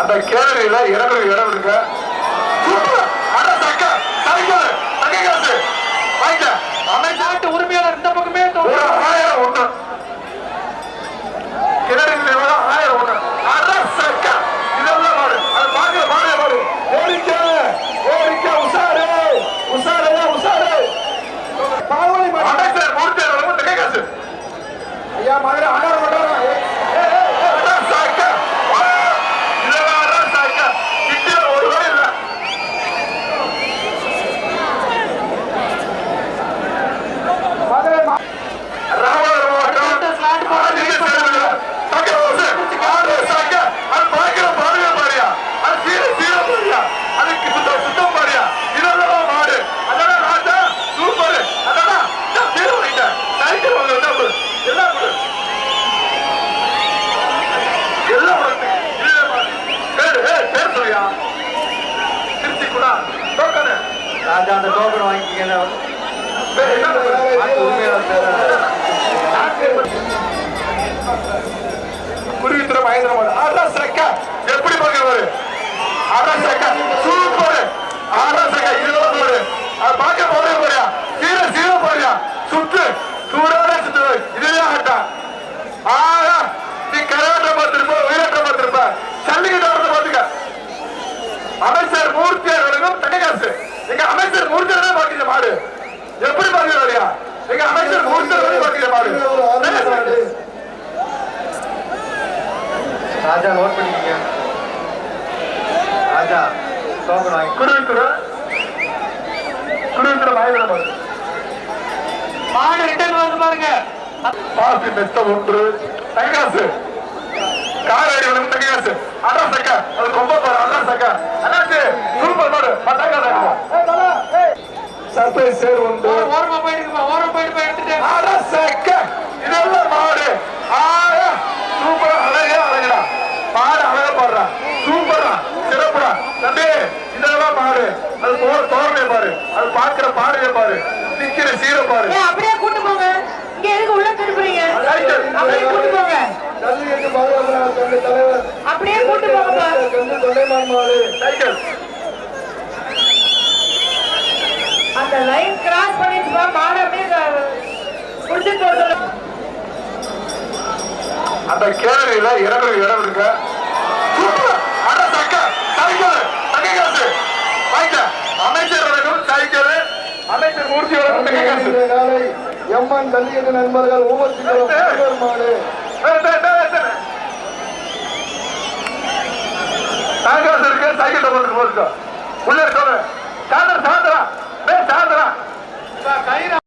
அந்த கேலரியில இருநூறு இடம் இருக்கு உரிமையாளர் இந்த பக்கமே ஒன்று கிணறு அந்த அந்த டோக்கன் வாங்கிக்கீங்க குருவித்துறை மகேந்திர மாடு ஆடா எப்படி ಕುಡಿಯುತ್ತಿರ ಕುಡಿಯುತ್ತಿರ ಬಾಯಿಗಳ ಮಾಡಿ மாடு ரிட்டர்ன் பாருங்க. பாசி மெத்தம் ஒன்று தங்கராசு காரடி விழுந்து அண்ணா சக்கா. அது கொம்ப பாரு அண்ணா சக்கா. அண்ணாச்சு சூப்பர் மாடு தங்கராசு சர்ப்ரைஸ் சேர் ஒன்று ஓரமா போயிட்டு ஓரம் போயிட்டு போயிட்டு பாருங்க பாரு. நிக்கிற சீர பாரு. அப்படியே கூட்டு போங்க. இங்க எதுக்கு உள்ள திருப்புறீங்க அப்படியே கூட்டு போங்க. அப்படியே கூட்டு போங்க. அந்த லைன் கிராஸ் பண்ணிட்டு மாடு அப்படியே முடிச்சுட்டு அந்த கேரளியில இரவு இடம் இருக்க? மூர்த்தி எம்என் தள்ளியது நண்பர்கள் ஊமத்திமாடு சைக்கிள் போட்டு போட்டு உள்ள இருக்க